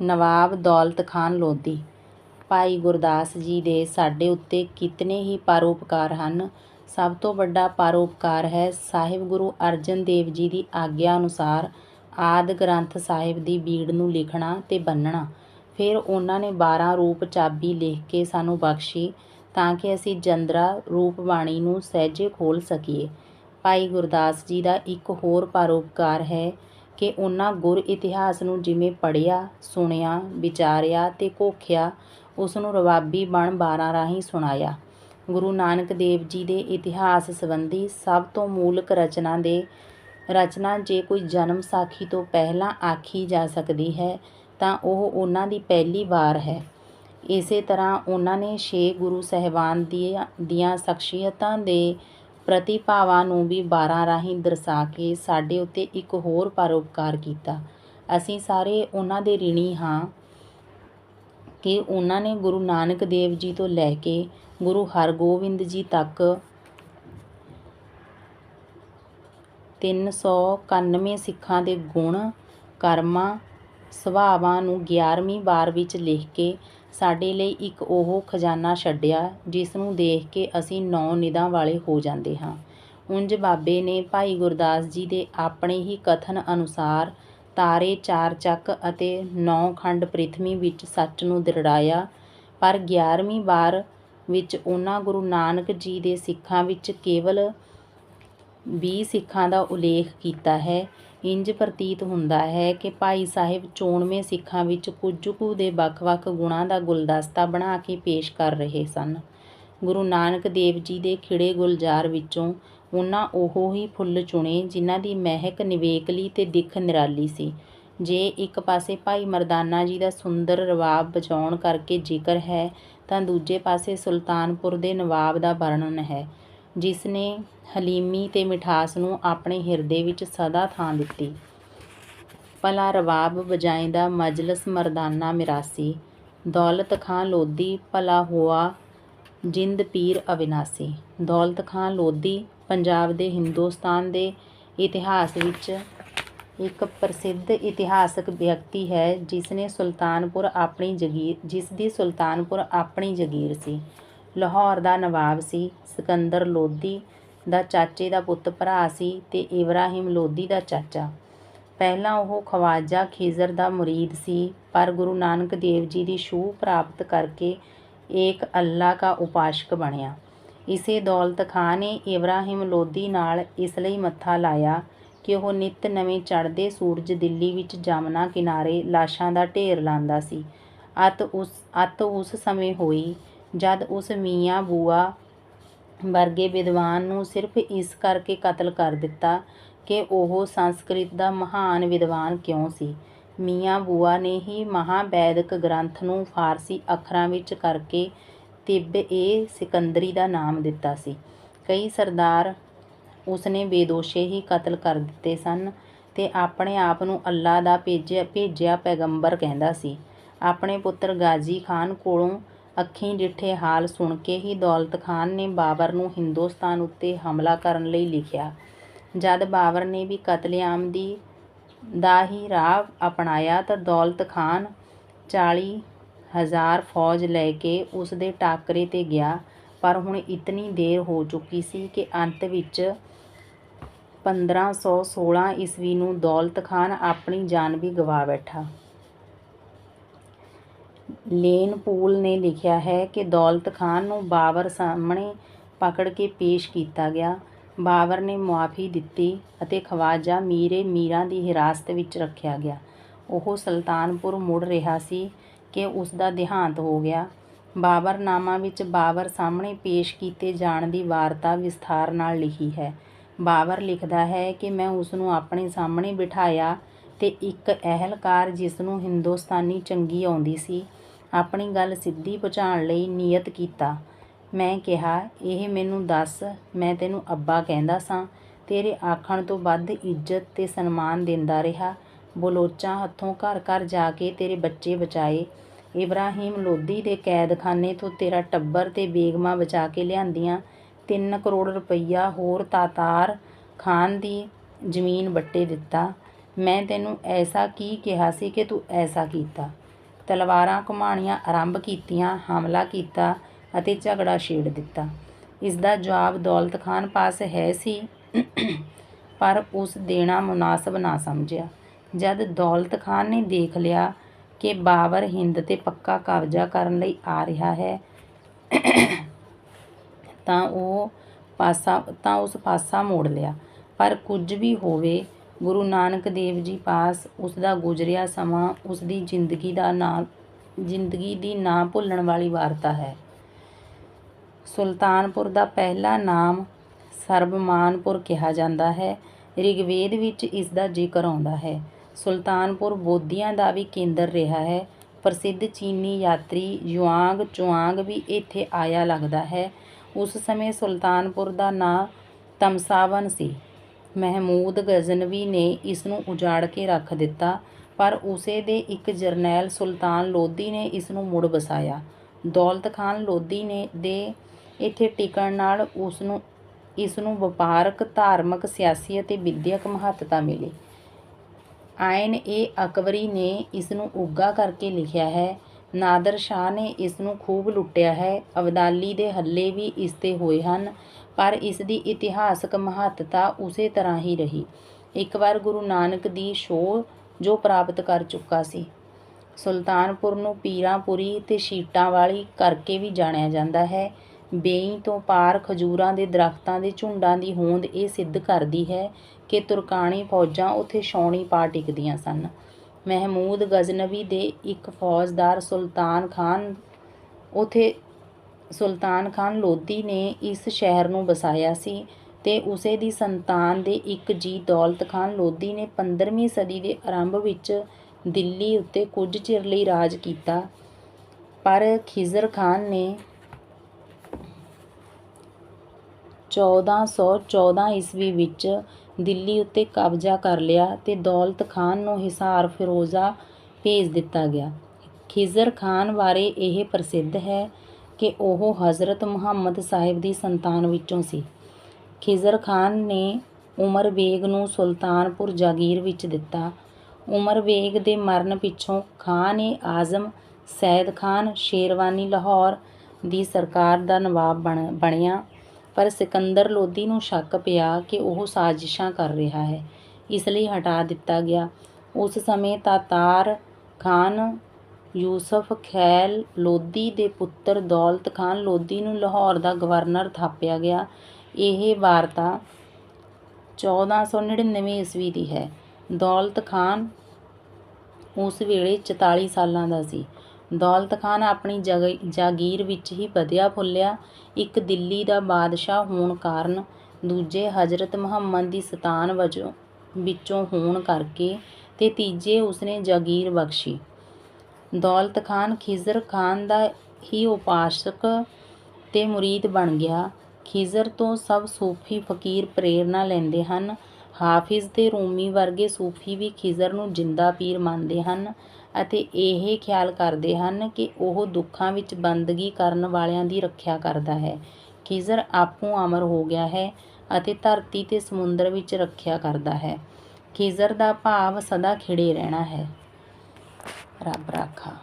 ਨਵਾਬ ਦੌਲਤ ਖਾਨ ਲੋਧੀ ਭਾਈ ਗੁਰਦਾਸ ਜੀ ਦੇ ਸਾਡੇ ਉੱਤੇ ਕਿਤਨੇ ਹੀ ਪਰਉਪਕਾਰ ਹਨ। ਸਭ ਤੋਂ ਵੱਡਾ ਪਰਉਪਕਾਰ ਹੈ ਸਾਹਿਬ ਗੁਰੂ ਅਰਜਨ ਦੇਵ ਜੀ ਦੀ ਆਗਿਆ ਅਨੁਸਾਰ ਆਦਿ ਗ੍ਰੰਥ ਸਾਹਿਬ ਦੀ ਬੀੜ ਨੂੰ ਲਿਖਣਾ ਤੇ ਬੰਨ੍ਹਣਾ। ਫਿਰ ਉਹਨਾਂ ਨੇ ਬਾਰਾਂ ਰੂਪ ਚਾਬੀ ਲਿਖ ਕੇ ਸਾਨੂੰ ਬਖਸ਼ੀ ਤਾਂ ਕਿ ਅਸੀਂ ਜੰਦਰਾ ਰੂਪ ਬਾਣੀ ਨੂੰ ਸਹਿਜੇ ਖੋਲ੍ਹ ਸਕੀਏ। ਭਾਈ ਗੁਰਦਾਸ ਜੀ ਦਾ ਇੱਕ ਹੋਰ ਪਰਉਪਕਾਰ ਹੈ ਕਿ ਉਹਨਾਂ ਗੁਰ ਇਤਿਹਾਸ ਨੂੰ ਜਿਵੇਂ ਪੜ੍ਹਿਆ, ਸੁਣਿਆ, ਵਿਚਾਰਿਆ ਅਤੇ ਘੋਖਿਆ ਉਸ ਨੂੰ ਰਬਾਬੀ ਬਣ ਬਾਰਾਂ ਰਾਹੀਂ ਸੁਣਾਇਆ। ਗੁਰੂ ਨਾਨਕ ਦੇਵ ਜੀ ਦੇ ਇਤਿਹਾਸ ਸੰਬੰਧੀ ਸਭ ਤੋਂ ਮੂਲਕ ਰਚਨਾ ਦੇ ਰਚਨਾ ਜੇ ਕੋਈ ਜਨਮ ਸਾਖੀ ਤੋਂ ਪਹਿਲਾਂ ਆਖੀ ਜਾ ਸਕਦੀ ਹੈ ਤਾਂ ਉਹ ਉਹਨਾਂ ਦੀ ਪਹਿਲੀ ਵਾਰ ਹੈ। ਇਸੇ ਤਰ੍ਹਾਂ ਉਹਨਾਂ ਨੇ ਛੇ ਗੁਰੂ ਸਾਹਿਬਾਨ ਦੀਆਂ ਸ਼ਖ਼ਸੀਅਤਾਂ ਦੇ ਪ੍ਰਤਿਭਾਵਾਂ ਨੂੰ ਵੀ ਵਾਰਾਂ ਰਾਹੀਂ ਦਰਸਾ ਕੇ ਸਾਡੇ ਉੱਤੇ ਇੱਕ ਹੋਰ ਪਰਉਪਕਾਰ ਕੀਤਾ। ਅਸੀਂ ਸਾਰੇ ਉਹਨਾਂ ਦੇ ਰਿਣੀ ਹਾਂ ਕਿ ਉਹਨਾਂ ਨੇ ਗੁਰੂ ਨਾਨਕ ਦੇਵ ਜੀ ਤੋਂ ਲੈ ਕੇ ਗੁਰੂ ਹਰਗੋਬਿੰਦ ਜੀ ਤੱਕ ਤਿੰਨ ਸੌ ਇਕਾਨਵੇਂ ਸਿੱਖਾਂ ਦੇ ਗੁਣ, ਕਰਮਾਂ, ਸੁਭਾਵਾਂ ਨੂੰ ਗਿਆਰਵੀਂ ਵਾਰ ਵਿੱਚ ਲਿਖ ਕੇ ਸਾਡੇ ਲਈ ਇੱਕ ਉਹ ਖਜ਼ਾਨਾ ਛੱਡਿਆ ਜਿਸ ਨੂੰ ਦੇਖ ਕੇ ਅਸੀਂ ਨੌਂ ਨਿਧਾਂ ਵਾਲੇ ਹੋ ਜਾਂਦੇ ਹਾਂ। ਉਂਝ ਬਾਬੇ ਨੇ ਭਾਈ ਗੁਰਦਾਸ ਜੀ ਦੇ ਆਪਣੇ ਹੀ ਕਥਨ ਅਨੁਸਾਰ ਤਾਰੇ ਚਾਰ ਚੱਕ ਅਤੇ ਨੌਂ ਖੰਡ ਪ੍ਰਿਥਵੀ ਵਿੱਚ ਸੱਚ ਨੂੰ ਦ੍ਰਿੜਾਇਆ, ਪਰ ਗਿਆਰਵੀਂ ਵਾਰ ਵਿੱਚ ਉਹਨਾਂ ਗੁਰੂ ਨਾਨਕ ਜੀ ਦੇ ਸਿੱਖਾਂ ਵਿੱਚ ਕੇਵਲ ਵੀਹ ਸਿੱਖਾਂ ਦਾ ਉਲੇਖ ਕੀਤਾ ਹੈ। ਇੰਜ ਪ੍ਰਤੀਤ ਹੁੰਦਾ ਹੈ ਕਿ ਭਾਈ ਸਾਹਿਬ ਚੋਣਵੇਂ ਸਿੱਖਾਂ ਵਿੱਚ ਕੁਝ ਕੁ ਦੇ ਵੱਖ-ਵੱਖ ਗੁਣਾਂ ਦਾ ਗੁਲਦਸਤਾ ਬਣਾ ਕੇ ਪੇਸ਼ ਕਰ ਰਹੇ ਸਨ। ਗੁਰੂ ਨਾਨਕ ਦੇਵ ਜੀ ਦੇ ਖਿੜੇ ਗੁਲਜ਼ਾਰ ਵਿੱਚੋਂ ਉਹਨਾਂ ਉਹ ਹੀ ਫੁੱਲ ਚੁਣੇ ਜਿਨ੍ਹਾਂ ਦੀ ਮਹਿਕ ਨਿਵੇਕਲੀ ਤੇ ਦਿੱਖ ਨਿਰਾਲੀ ਸੀ। ਜੇ ਇੱਕ ਪਾਸੇ ਭਾਈ ਮਰਦਾਨਾ ਜੀ ਦਾ ਸੁੰਦਰ ਰਬਾਬ ਵਜਾਉਣ ਕਰਕੇ ਜ਼ਿਕਰ ਹੈ, ਤਾਂ ਦੂਜੇ ਪਾਸੇ ਸੁਲਤਾਨਪੁਰ ਦੇ ਨਵਾਬ ਦਾ ਵਰਣਨ ਹੈ ਜਿਸ ਨੇ ਹਲੀਮੀ ਤੇ ਮਿਠਾਸ ਨੂੰ ਆਪਣੇ ਹਿਰਦੇ ਵਿੱਚ ਸਦਾ ਥਾਂ ਦਿੱਤੀ। ਭਲਾ ਰਬਾਬ ਵਜਾਏਂਦਾ ਮਜਲਸ ਮਰਦਾਨਾ ਮਿਰਾਸੀ, ਦੌਲਤ ਖਾਂ ਲੋਧੀ ਭਲਾ ਹੋਆ ਜਿੰਦ ਪੀਰ ਅਵਿਨਾਸੀ। ਦੌਲਤ ਖਾਂ ਲੋਧੀ ਪੰਜਾਬ ਦੇ ਹਿੰਦੁਸਤਾਨ ਦੇ ਇਤਿਹਾਸ ਵਿੱਚ ਇੱਕ ਪ੍ਰਸਿੱਧ ਇਤਿਹਾਸਕ ਵਿਅਕਤੀ ਹੈ ਜਿਸ ਨੇ ਸੁਲਤਾਨਪੁਰ ਆਪਣੀ ਜਗੀਰ ਜਿਸ ਦੀ ਸੁਲਤਾਨਪੁਰ ਆਪਣੀ ਜਗੀਰ ਸੀ। ਲਾਹੌਰ ਦਾ ਨਵਾਬ ਸੀ। ਸਿਕੰਦਰ ਲੋਧੀ ਦਾ ਚਾਚੇ ਦਾ ਪੁੱਤ ਭਰਾ ਸੀ ਤੇ ਇਬਰਾਹਿਮ ਲੋਧੀ ਦਾ ਚਾਚਾ। ਪਹਿਲਾਂ ਉਹ ਖਵਾਜਾ ਖਿਜ਼ਰ ਦਾ ਮੁਰੀਦ ਸੀ, ਪਰ ਗੁਰੂ ਨਾਨਕ ਦੇਵ ਜੀ ਦੀ ਛੂਹ ਪ੍ਰਾਪਤ ਕਰਕੇ ਏਕ ਅੱਲਾ ਕਾ ਉਪਾਸ਼ਕ ਬਣਿਆ। ਇਸੇ ਦੌਲਤ ਖਾਂ ਨੇ ਇਬਰਾਹਿਮ ਲੋਧੀ ਨਾਲ ਇਸ ਲਈ ਮੱਥਾ ਲਾਇਆ ਕਿ ਉਹ ਨਿੱਤ ਨਵੇਂ ਚੜ੍ਹਦੇ ਸੂਰਜ ਦਿੱਲੀ ਵਿੱਚ ਜਮਨਾ ਕਿਨਾਰੇ ਲਾਸ਼ਾਂ ਦਾ ਢੇਰ ਲਾਂਦਾ ਸੀ। ਅੱਤ ਉਸ ਸਮੇਂ ਹੋਈ ਜਦ ਉਸ ਮੀਆਂ ਬੂਆ ਵਰਗੇ ਵਿਦਵਾਨ ਨੂੰ ਸਿਰਫ਼ ਇਸ ਕਰਕੇ ਕਤਲ ਕਰ ਦਿੱਤਾ ਕਿ ਉਹ ਸੰਸਕ੍ਰਿਤ ਦਾ ਮਹਾਨ ਵਿਦਵਾਨ ਕਿਉਂ ਸੀ। ਮੀਆਂ ਬੂਆ ਨੇ ਹੀ ਮਹਾਵੈਦਿਕ ਗ੍ਰੰਥ ਨੂੰ ਫ਼ਾਰਸੀ ਅੱਖਰਾਂ ਵਿੱਚ ਕਰਕੇ ਤਿੱਬ-ਏ-ਸਿਕੰਦਰੀ ਦਾ ਨਾਮ ਦਿੱਤਾ ਸੀ। ਕਈ ਸਰਦਾਰ ਉਸਨੇ ਬੇਦੋਸ਼ੇ ਹੀ ਕਤਲ ਕਰ ਦਿੱਤੇ ਸਨ ਤੇ ਆਪਣੇ ਆਪ ਨੂੰ ਅੱਲਾ ਦਾ ਭੇਜਿਆ ਭੇਜਿਆ ਪੈਗੰਬਰ ਕਹਿੰਦਾ ਸੀ। ਆਪਣੇ ਪੁੱਤਰ ਗਾਜ਼ੀ ਖਾਨ ਕੋਲੋਂ ਅੱਖੀਂ ਡਿੱਠੇ ਹਾਲ ਸੁਣ ਕੇ ਹੀ ਦੌਲਤ ਖਾਨ ਨੇ ਬਾਬਰ ਨੂੰ ਹਿੰਦੁਸਤਾਨ ਉੱਤੇ ਹਮਲਾ ਕਰਨ ਲਈ ਲਿਖਿਆ। ਜਦ ਬਾਬਰ ਨੇ ਵੀ ਕਤਲੇਆਮ ਦੀ ਦਾ ਹੀ ਰਾਹ ਅਪਣਾਇਆ ਤਾਂ ਦੌਲਤ ਖਾਨ ਚਾਲੀ ਹਜ਼ਾਰ ਫ਼ੌਜ ਲੈ ਕੇ ਉਸ ਦੇ ਟਾਕਰੇ ਤੇ ਗਿਆ ਪਰ ਹੁਣ ਇਤਨੀ ਦੇਰ ਹੋ ਚੁੱਕੀ ਸੀ ਕਿ ਅੰਤ ਵਿੱਚ ਪੰਦਰਾਂ ਸੌ ਸੋਲ੍ਹਾਂ ਈਸਵੀ ਨੂੰ ਦੌਲਤ ਖਾਨ ਆਪਣੀ ਜਾਨ ਵੀ ਗਵਾ ਬੈਠਾ। ਲੇਨ ਪੂਲ ਨੇ ਲਿਖਿਆ ਹੈ ਕਿ ਦੌਲਤ ਖਾਨ ਨੂੰ ਬਾਬਰ ਸਾਹਮਣੇ ਪਕੜ ਕੇ ਪੇਸ਼ ਕੀਤਾ ਗਿਆ। ਬਾਬਰ ਨੇ ਮੁਆਫ਼ੀ ਦਿੱਤੀ ਅਤੇ ਖਵਾਜਾ ਮੀਰ-ਏ-ਮੀਰਾਂ ਦੀ ਹਿਰਾਸਤ ਵਿੱਚ ਰੱਖਿਆ ਗਿਆ। ਉਹ ਸੁਲਤਾਨਪੁਰ ਮੁੜ ਰਿਹਾ ਸੀ ਕਿ ਉਸ ਦਾ ਦੇਹਾਂਤ ਹੋ ਗਿਆ। ਬਾਬਰਨਾਮਾ ਵਿੱਚ ਬਾਬਰ ਸਾਹਮਣੇ ਪੇਸ਼ ਕੀਤੇ ਜਾਣ ਦੀ ਵਾਰਤਾ ਵਿਸਥਾਰ ਨਾਲ ਲਿਖੀ ਹੈ। ਬਾਬਰ ਲਿਖਦਾ ਹੈ ਕਿ ਮੈਂ ਉਸ ਨੂੰ ਆਪਣੇ ਸਾਹਮਣੇ ਬਿਠਾਇਆ ਤੇ ਇੱਕ ਅਹਿਲਕਾਰ ਜਿਸ ਨੂੰ ਹਿੰਦੁਸਤਾਨੀ ਚੰਗੀ ਆਉਂਦੀ ਸੀ, ਆਪਣੀ ਗੱਲ ਸਿੱਧੀ ਪਹੁੰਚਾਉਣ ਲਈ ਨੀਅਤ ਕੀਤਾ। ਮੈਂ ਕਿਹਾ, ਇਹ ਮੈਨੂੰ ਦੱਸ ਮੈਂ ਤੈਨੂੰ ਅੱਬਾ ਕਹਿੰਦਾ ਸਾਂ, ਤੇਰੇ ਆਖਣ ਤੋਂ ਵੱਧ ਇੱਜ਼ਤ ਤੇ ਸਨਮਾਨ ਦੇਂਦਾ ਰਿਹਾ। ਬਲੋਚਾਂ ਹੱਥੋਂ ਘਰ-ਘਰ ਜਾ ਕੇ ਤੇਰੇ ਬੱਚੇ ਬਚਾਏ। ਇਬਰਾਹੀਮ ਲੋਧੀ ਦੇ ਕੈਦਖਾਨੇ ਤੋਂ ਤੇਰਾ ਟੱਬਰ ਤੇ ਬੇਗਮਾਂ ਬਚਾ ਕੇ ਲਿਆਂਦੀਆਂ। ਤਿੰਨ ਕਰੋੜ ਰੁਪਈਆ ਹੋਰ ਤਾਤਾਰ ਖਾਨ ਦੀ ਜ਼ਮੀਨ ਵੱਟੇ ਦਿੱਤਾ। ਮੈਂ ਤੈਨੂੰ ਐਸਾ ਕੀ ਕਿਹਾ ਸੀ ਕਿ ਤੂੰ ਐਸਾ ਕੀਤਾ। ਤਲਵਾਰਾਂ ਘੁਮਾਉਣੀਆਂ ਆਰੰਭ ਕੀਤੀਆਂ, ਹਮਲਾ ਕੀਤਾ ਅਤੇ ਝਗੜਾ ਛੇੜ ਦਿੱਤਾ। ਇਸ ਦਾ ਜਵਾਬ ਦੌਲਤ ਖਾਨ ਪਾਸ ਹੈ ਸੀ, ਪਰ ਉਸ ਦੇਣਾ ਮੁਨਾਸਬ ਨਾ ਸਮਝਿਆ। ਜਦ ਦੌਲਤ ਖਾਨ ਨੇ ਦੇਖ ਲਿਆ ਕਿ ਬਾਬਰ ਹਿੰਦ ਤੇ ਪੱਕਾ ਕਬਜ਼ਾ ਕਰਨ ਲਈ ਆ ਰਿਹਾ ਹੈ, ਤਾਂ ਉਹ ਪਾਸਾ, ਤਾਂ ਉਸ ਪਾਸਾ ਮੋੜ ਲਿਆ। ਪਰ ਕੁਝ ਵੀ ਹੋਵੇ ਗੁਰੂ ਨਾਨਕ ਦੇਵ ਜੀ ਪਾਸ ਉਸ ਦਾ ਗੁਜ਼ਰਿਆ ਸਮਾਂ ਉਸ ਦੀ ਜ਼ਿੰਦਗੀ ਦਾ ਨਾ, ਜ਼ਿੰਦਗੀ ਦੀ ਨਾ ਭੁੱਲਣ ਵਾਲੀ ਵਾਰਤਾ ਹੈ। ਸੁਲਤਾਨਪੁਰ ਦਾ ਪਹਿਲਾ ਨਾਮ ਸਰਬਮਾਨਪੁਰ ਕਿਹਾ ਜਾਂਦਾ ਹੈ। ਰਿਗਵੇਦ ਵਿੱਚ ਇਸ ਦਾ ਜ਼ਿਕਰ ਆਉਂਦਾ ਹੈ। ਸੁਲਤਾਨਪੁਰ ਬੋਧੀਆਂ ਦਾ ਵੀ ਕੇਂਦਰ ਰਿਹਾ ਹੈ। ਪ੍ਰਸਿੱਧ ਚੀਨੀ ਯਾਤਰੀ ਯੁਆਂਗ ਚੁਆਂਗ ਵੀ ਇੱਥੇ ਆਇਆ ਲੱਗਦਾ ਹੈ। ਉਸ ਸਮੇਂ ਸੁਲਤਾਨਪੁਰ ਦਾ ਨਾਂ ਤਮਸਾਵਨ ਸੀ। ਮਹਿਮੂਦ ਗਜ਼ਨਵੀ ਨੇ ਇਸ ਨੂੰ ਉਜਾੜ ਕੇ ਰੱਖ ਦਿੱਤਾ, ਪਰ ਉਸੇ ਦੇ ਇੱਕ ਜਰਨੈਲ ਸੁਲਤਾਨ ਲੋਧੀ ਨੇ ਇਸ ਨੂੰ ਮੁੜ ਵਸਾਇਆ। ਦੌਲਤ ਖਾਨ ਲੋਧੀ ਨੇ ਦੇ ਇੱਥੇ ਟਿਕਣ ਨਾਲ ਉਸ ਨੂੰ ਇਸ ਨੂੰ ਵਪਾਰਕ, ਧਾਰਮਿਕ, ਸਿਆਸੀ ਅਤੇ ਵਿਦਿਅਕ ਮਹੱਤਤਾ ਮਿਲੀ। ਆਇਨ ਏ ਅਕਬਰੀ ਨੇ ਇਸ ਨੂੰ ਉੱਘਾ ਕਰਕੇ ਲਿਖਿਆ ਹੈ, ਨਾਦਰ ਸ਼ਾਹ ਨੇ ਇਸ ਨੂੰ ਖੂਬ ਲੁੱਟਿਆ ਹੈ, ਅਬਦਾਲੀ ਦੇ ਹੱਲੇ ਵੀ ਇਸ ਤੇ ਹੋਏ ਹਨ ਪਰ ਇਸ ਦੀ ਇਤਿਹਾਸਕ ਮਹੱਤਤਾ ਉਸੇ ਤਰ੍ਹਾਂ ਹੀ ਰਹੀ। ਇੱਕ ਵਾਰ ਗੁਰੂ ਨਾਨਕ ਦੀ ਸ਼ੋਅ ਜੋ ਪ੍ਰਾਪਤ ਕਰ ਚੁੱਕਾ ਸੀ, ਸੁਲਤਾਨਪੁਰ ਨੂੰ ਪੀਰਾਂਪੁਰੀ ਤੇ ਸ਼ੀਟਾਂ ਵਾਲੀ ਕਰਕੇ ਵੀ ਜਾਣਿਆ ਜਾਂਦਾ ਹੈ। ਬੇਈ ਤੋਂ ਪਾਰ ਖਜੂਰਾਂ ਦੇ ਦਰਖਤਾਂ ਦੇ ਝੁੰਡਾਂ ਦੀ ਹੋਂਦ ਇਹ ਸਿੱਧ ਕਰਦੀ ਹੈ ਕਿ ਤੁਰਕਾਣੀ ਫੌਜਾਂ ਉੱਥੇ ਛਾਉਣੀ ਪਾ ਟਿਕਦੀਆਂ ਸਨ। ਮਹਿਮੂਦ ਗਜ਼ਨਵੀ ਦੇ ਇੱਕ ਫੌਜਦਾਰ ਸੁਲਤਾਨ ਖਾਨ ਉਥੇ ਸੁਲਤਾਨ ਖਾਨ ਲੋਧੀ ਨੇ ਇਸ ਸ਼ਹਿਰ ਨੂੰ ਵਸਾਇਆ ਸੀ ਤੇ ਉਸੇ ਦੀ ਸੰਤਾਨ ਦੇ ਇੱਕ ਜੀ ਦੌਲਤ ਖਾਨ ਲੋਧੀ ਨੇ 15ਵੀਂ ਸਦੀ ਦੇ ਆਰੰਭ ਵਿੱਚ ਦਿੱਲੀ ਉੱਤੇ ਕੁਝ ਚਿਰ ਲਈ ਰਾਜ ਕੀਤਾ। ਪਰ ਖਿਜ਼ਰ ਖਾਨ ਨੇ 1414 ਈਸਵੀ ਵਿੱਚ ਦਿੱਲੀ ਉੱਤੇ ਕਬਜ਼ਾ ਕਰ ਲਿਆ ਤੇ ਦੌਲਤ ਖਾਨ ਨੂੰ ਹਿਸਾਰ ਫਿਰੋਜ਼ਾ ਭੇਜ ਦਿੱਤਾ ਗਿਆ। ਖਿਜ਼ਰ ਖਾਨ ਬਾਰੇ ਇਹ ਪ੍ਰਸਿੱਧ ਹੈ ਕਿ ਉਹ ਹਜ਼ਰਤ ਮੁਹੰਮਦ ਸਾਹਿਬ ਦੀ ਸੰਤਾਨ ਵਿੱਚੋਂ ਸੀ। ਖਿਜ਼ਰ ਖਾਨ ਨੇ ਉਮਰ ਬੇਗ ਨੂੰ ਸੁਲਤਾਨਪੁਰ ਜਾਗੀਰ ਵਿੱਚ ਦਿੱਤਾ। ਉਮਰ ਬੇਗ ਦੇ ਮਰਨ ਪਿੱਛੋਂ ਖਾਨ ਏ ਆਜ਼ਮ ਸੈਦ ਖਾਨ ਸ਼ੇਰਵਾਨੀ ਲਾਹੌਰ ਦੀ ਸਰਕਾਰ ਦਾ ਨਵਾਬ ਬਣ, ਬਣਿਆ। ਪਰ ਸਿਕੰਦਰ ਲੋਧੀ ਨੂੰ ਸ਼ੱਕ ਪਿਆ ਕਿ ਉਹ ਸਾਜ਼ਿਸ਼ਾਂ ਕਰ ਰਿਹਾ ਹੈ। ਇਸ ਲਈ ਹਟਾ ਦਿੱਤਾ ਗਿਆ। ਉਸ ਸਮੇਂ ਤਾਤਾਰ ਖਾਨ ਯੂਸਫ ਖੈਲ ਲੋਧੀ ਦੇ ਪੁੱਤਰ ਦੌਲਤ ਖਾਨ ਲੋਧੀ ਨੂੰ ਲਾਹੌਰ ਦਾ ਗਵਰਨਰ ਥਾਪਿਆ ਗਿਆ। ਇਹ ਵਾਰਤਾ 1499 ਈਸਵੀ ਦੀ ਹੈ। ਦੌਲਤ ਖਾਨ ਉਸ ਵੇਲੇ 44 ਸਾਲਾਂ ਦਾ ਸੀ। ਦੌਲਤ ਖਾਨ ਆਪਣੀ ਜਗ- ਜਾਗੀਰ ਵਿੱਚ ਹੀ ਵਧਿਆ ਫੁੱਲਿਆ। ਇੱਕ ਦਿੱਲੀ ਦਾ ਬਾਦਸ਼ਾਹ ਹੋਣ ਕਾਰਨ ਦੂਜੇ ਹਜ਼ਰਤ ਮੁਹੰਮਦ ਦੀ ਸਤਾਨ ਵਜੋਂ, ਵਿੱਚੋਂ ਹੋਣ ਕਰਕੇ ਤੇ ਤੀਜੇ ਉਸਨੇ ਜਾਗੀਰ ਬਖਸ਼ੀ। ਦੌਲਤ ਖਾਨ ਖਿਜ਼ਰ ਖਾਨ ਦਾ ਹੀ ਉਪਾਸਕ ਤੇ ਮੁਰੀਦ ਬਣ ਗਿਆ। ਖਿਜ਼ਰ ਤੋਂ ਸਭ ਸੂਫੀ ਫਕੀਰ ਪ੍ਰੇਰਨਾ ਲੈਂਦੇ ਹਨ। ਹਾਫਿਜ਼ ਤੇ ਰੂਮੀ ਵਰਗੇ ਸੂਫੀ ਵੀ ਖਿਜ਼ਰ ਨੂੰ ਜਿੰਦਾ ਪੀਰ ਮੰਨਦੇ ਹਨ ਅਤੇ ਇਹ ਖਿਆਲ ਕਰਦੇ ਹਨ ਕਿ ਉਹ ਦੁੱਖਾਂ ਵਿੱਚ ਬੰਦਗੀ ਕਰਨ ਵਾਲਿਆਂ ਦੀ ਰੱਖਿਆ ਕਰਦਾ ਹੈ। ਖਿਜ਼ਰ ਆਪੂ ਅਮਰ ਹੋ ਗਿਆ ਹੈ ਅਤੇ ਧਰਤੀ ਤੇ ਸਮੁੰਦਰ ਵਿੱਚ ਰੱਖਿਆ ਕਰਦਾ ਹੈ। ਖਿਜ਼ਰ ਦਾ ਭਾਵ ਸਦਾ ਖਿੜੇ ਰਹਿਣਾ ਹੈ। ਰੱਬ ਰਾਖਾ